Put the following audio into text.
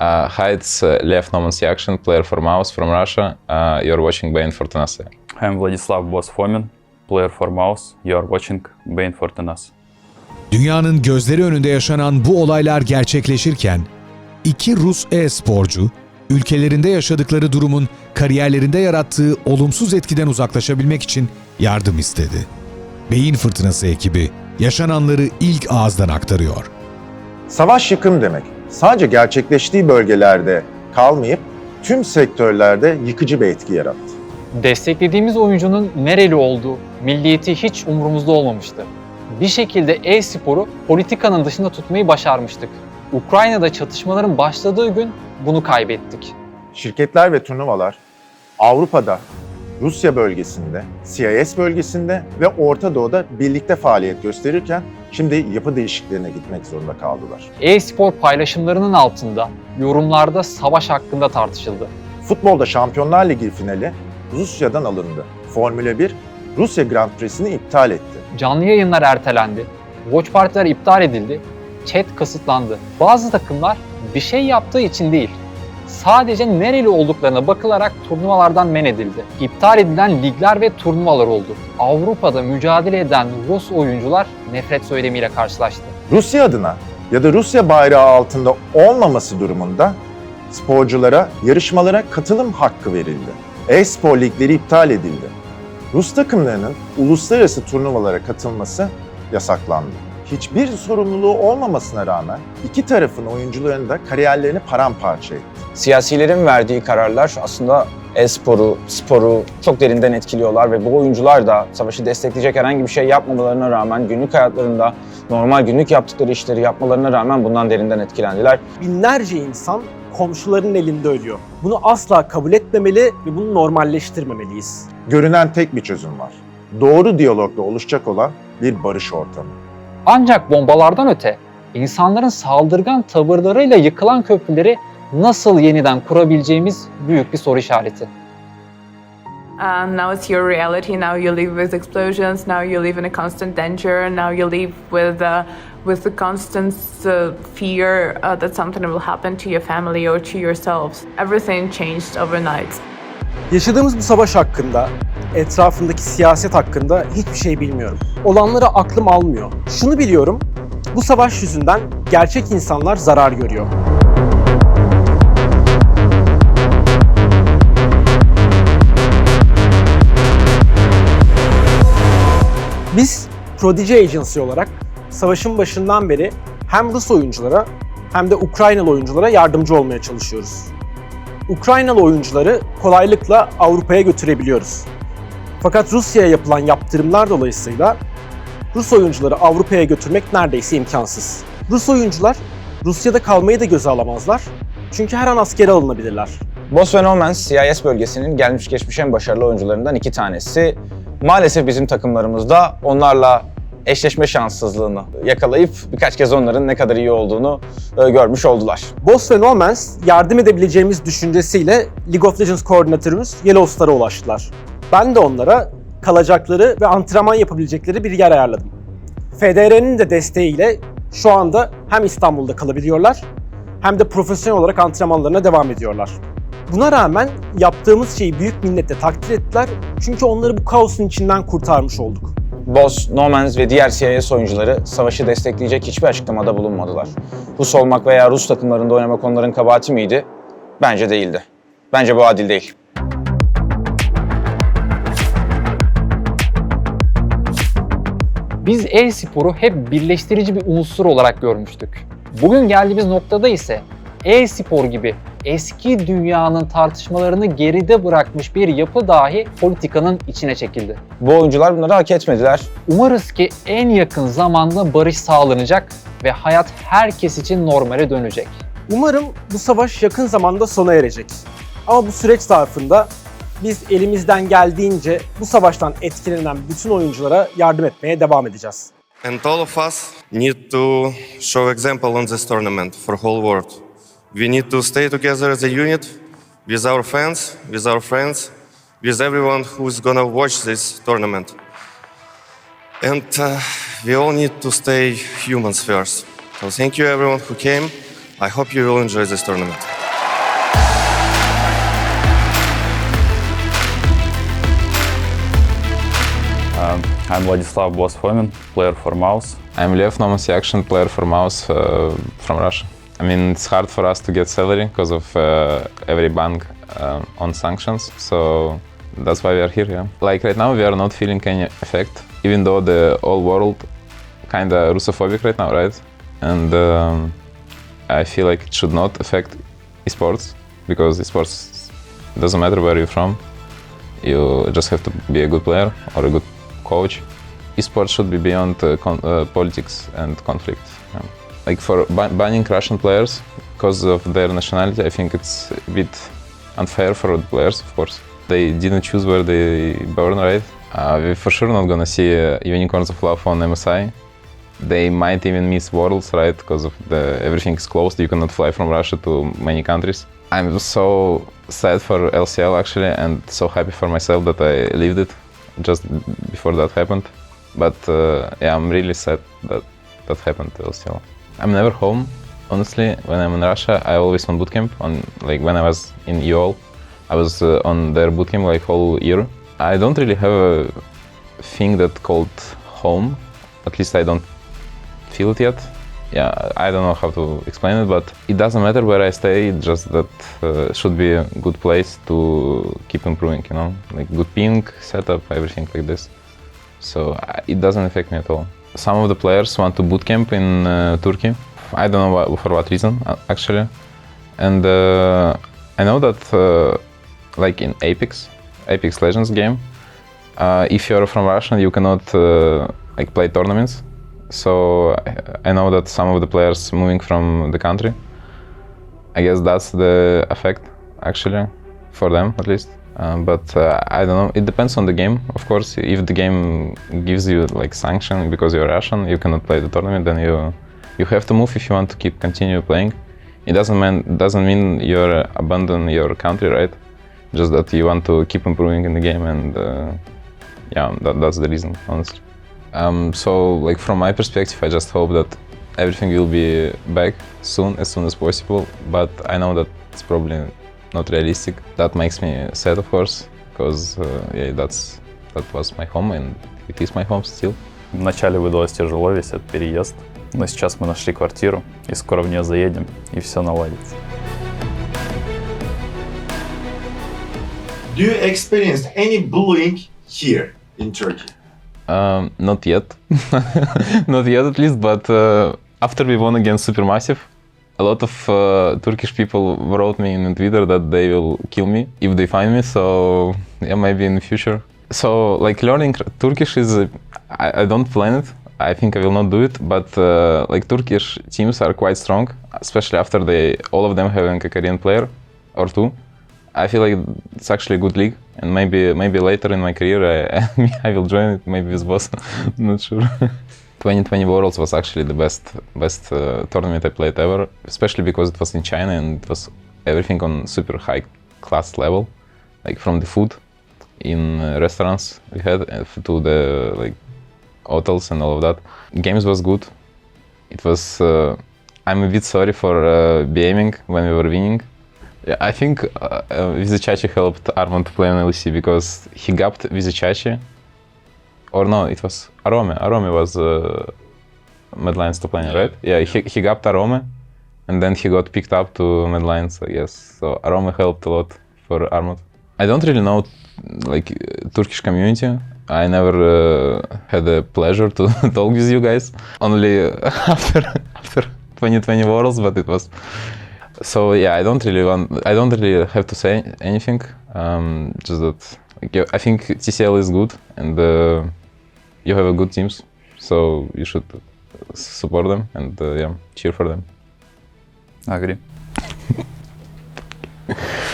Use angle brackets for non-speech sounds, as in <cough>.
Uh, hi, it's uh, Lev Nomansyakshin, player for Mouse from Russia. Uh, you're watching Bane for Tenase. I'm Vladislav Boss Fomin, player for Mouse. You are watching Bane for Tenas. Dünyanın gözleri önünde yaşanan bu olaylar gerçekleşirken iki Rus e-sporcu ülkelerinde yaşadıkları durumun kariyerlerinde yarattığı olumsuz etkiden uzaklaşabilmek için yardım istedi. Beyin Fırtınası ekibi yaşananları ilk ağızdan aktarıyor. Savaş yıkım demek. Sadece gerçekleştiği bölgelerde kalmayıp tüm sektörlerde yıkıcı bir etki yarattı. Desteklediğimiz oyuncunun nereli olduğu, milliyeti hiç umurumuzda olmamıştı. Bir şekilde e-sporu politikanın dışında tutmayı başarmıştık. Ukrayna'da çatışmaların başladığı gün bunu kaybettik. Şirketler ve turnuvalar Avrupa'da, Rusya bölgesinde, CIS bölgesinde ve Orta Doğu'da birlikte faaliyet gösterirken şimdi yapı değişikliğine gitmek zorunda kaldılar. E-spor paylaşımlarının altında yorumlarda savaş hakkında tartışıldı. Futbolda Şampiyonlar Ligi finali Rusya'dan alındı. Formula 1 Rusya Grand Prix'sini iptal etti. Canlı yayınlar ertelendi, watch partiler iptal edildi, chat kısıtlandı. Bazı takımlar bir şey yaptığı için değil, sadece nereli olduklarına bakılarak turnuvalardan men edildi. İptal edilen ligler ve turnuvalar oldu. Avrupa'da mücadele eden Rus oyuncular nefret söylemiyle karşılaştı. Rusya adına ya da Rusya bayrağı altında olmaması durumunda sporculara yarışmalara katılım hakkı verildi. E-spor ligleri iptal edildi. Rus takımlarının uluslararası turnuvalara katılması yasaklandı. Hiçbir sorumluluğu olmamasına rağmen iki tarafın oyuncularının da kariyerlerini paramparça etti. siyasilerin verdiği kararlar aslında e-sporu, sporu çok derinden etkiliyorlar ve bu oyuncular da savaşı destekleyecek herhangi bir şey yapmamalarına rağmen günlük hayatlarında normal günlük yaptıkları işleri yapmalarına rağmen bundan derinden etkilendiler. binlerce insan komşularının elinde ölüyor. Bunu asla kabul etmemeli ve bunu normalleştirmemeliyiz. Görünen tek bir çözüm var. Doğru diyalogla oluşacak olan bir barış ortamı. Ancak bombalardan öte insanların saldırgan tavırlarıyla yıkılan köprüleri nasıl yeniden kurabileceğimiz büyük bir soru işareti. And now it's your reality. Now you live with explosions. Now you live in a constant danger. Now you live with uh, with the constant uh, fear uh, that something will happen to your family or to yourselves. Everything changed overnight. Yaşadığımız bu savaş hakkında, etrafındaki siyaset hakkında hiçbir şey bilmiyorum. Olanları aklım almıyor. Şunu biliyorum, bu savaş yüzünden gerçek insanlar zarar görüyor. Biz Prodigy Agency olarak savaşın başından beri hem Rus oyunculara hem de Ukraynalı oyunculara yardımcı olmaya çalışıyoruz. Ukraynalı oyuncuları kolaylıkla Avrupa'ya götürebiliyoruz. Fakat Rusya'ya yapılan yaptırımlar dolayısıyla Rus oyuncuları Avrupa'ya götürmek neredeyse imkansız. Rus oyuncular Rusya'da kalmayı da göze alamazlar. Çünkü her an askere alınabilirler. No Man's CIS bölgesinin gelmiş geçmiş en başarılı oyuncularından iki tanesi. Maalesef bizim takımlarımızda onlarla eşleşme şanssızlığını yakalayıp birkaç kez onların ne kadar iyi olduğunu e, görmüş oldular. Boss ve No Man's yardım edebileceğimiz düşüncesiyle League of Legends koordinatörümüz Yellow Star'a ulaştılar. Ben de onlara kalacakları ve antrenman yapabilecekleri bir yer ayarladım. FDR'nin de desteğiyle şu anda hem İstanbul'da kalabiliyorlar hem de profesyonel olarak antrenmanlarına devam ediyorlar. Buna rağmen yaptığımız şeyi büyük minnetle takdir ettiler çünkü onları bu kaosun içinden kurtarmış olduk. Boss, No Man's ve diğer CIS oyuncuları savaşı destekleyecek hiçbir açıklamada bulunmadılar. Rus olmak veya Rus takımlarında oynamak onların kabahati miydi? Bence değildi. Bence bu adil değil. Biz e-sporu hep birleştirici bir unsur olarak görmüştük. Bugün geldiğimiz noktada ise e-spor gibi eski dünyanın tartışmalarını geride bırakmış bir yapı dahi politikanın içine çekildi. Bu oyuncular bunları hak etmediler. Umarız ki en yakın zamanda barış sağlanacak ve hayat herkes için normale dönecek. Umarım bu savaş yakın zamanda sona erecek. Ama bu süreç zarfında biz elimizden geldiğince bu savaştan etkilenen bütün oyunculara yardım etmeye devam edeceğiz. And all of us need to show example on this tournament for whole world. We need to stay together as a unit with our fans, with our friends, with everyone who is gonna watch this tournament. And uh, we all need to stay humans first. So thank you everyone who came. I hope you will enjoy this tournament. I'm Vladislav Bosfomin, player for Mouse. I'm Lev Nomosyakshin, player for Mouse uh, from Russia. I mean, it's hard for us to get salary because of uh, every bank uh, on sanctions, so that's why we are here. Yeah. Like right now, we are not feeling any effect, even though the whole world kind of Russophobic right now, right? And um, I feel like it should not affect esports because esports doesn't matter where you're from. You just have to be a good player or a good coach. Esports should be beyond uh, uh, politics and conflict. yeah. Like for ban- banning Russian players because of their nationality, I think it's a bit unfair for the players, of course. They didn't choose where they born, right? Uh, we're for sure not gonna see uh, Unicorns of Love on MSI. They might even miss Worlds, right? Because of the everything is closed. You cannot fly from Russia to many countries. I'm so sad for LCL actually, and so happy for myself that I lived it just before that happened. But uh, yeah, I'm really sad that that happened LCL. I'm never home, honestly. When I'm in Russia, I always on bootcamp. On like when I was in EOL, I was uh, on their bootcamp like whole year. I don't really have a thing that called home. At least I don't feel it yet. Yeah, I don't know how to explain it, but it doesn't matter where I stay. Just that uh, should be a good place to keep improving. You know, like good ping setup, everything like this. So I- it doesn't affect me at all. Some of the players want to bootcamp in uh, Turkey. I don't know for what reason uh, actually, and uh, I know that uh, like in Apex, Apex Legends game, uh, if you're from Russia, you cannot uh, like play tournaments. So I- know that some of the players moving from the country. I guess that's the effect actually for them at least. Um, but uh, I don't know. It depends on the game, of course. If the game gives you like sanction because you're Russian, you cannot play the tournament. Then you you have to move if you want to keep continue playing. It doesn't mean doesn't mean you're abandon your country, right? Just that you want to keep improving in the game, and uh, yeah, that, that's the reason, honestly. Um, so, like from my perspective, I just hope that everything will be back soon, as soon as possible. But I know that it's probably not realistic. That makes me sad, of course, because uh, yeah, that's that was my home and it is my home still. Вначале выдалось тяжело весь этот переезд, но сейчас мы нашли квартиру и скоро в нее заедем, и все наладится. Do you experience any bullying here in Turkey? Um, not yet, <laughs> not yet at least. But uh, after we won against Supermassive, a lot of uh, Turkish people wrote me in Twitter that they will kill me if they find me. So yeah, maybe in the future. So like learning Turkish is, uh, I, I don't plan it. I think I will not do it. But uh, like Turkish teams are quite strong, especially after they all of them having a Korean player or two. I feel like it's actually a good league, and maybe maybe later in my career I, <laughs> I will join it. Maybe with boss, <laughs> not sure. <laughs> 2020 Worlds was actually the best best uh, tournament I played ever, especially because it was in China and it was everything on super high class level, like from the food in uh, restaurants we had uh, to the like hotels and all of that. Games was good. It was. Uh, I'm a bit sorry for uh, when we were winning. Yeah, I think uh, uh, Vizicaci helped Armand to play on LEC because he gapped Vizicaci. Or no, it was Arome. Arome was uh, Mad Lions top laner, right? Yeah, he, he gapped Arome and then he got picked up to Mad Lions, I guess. So Arome helped a lot for Armand. I don't really know like uh, Turkish community. I never uh, had the pleasure to <laughs> talk with you guys. Only uh, <laughs> after after 2020 Worlds, but it was so yeah, I don't really want. I don't really have to say anything. Um, just that like, I think TCL is good, and uh, you have a good teams, so you should support them and uh, yeah, cheer for them. I Agree. <laughs>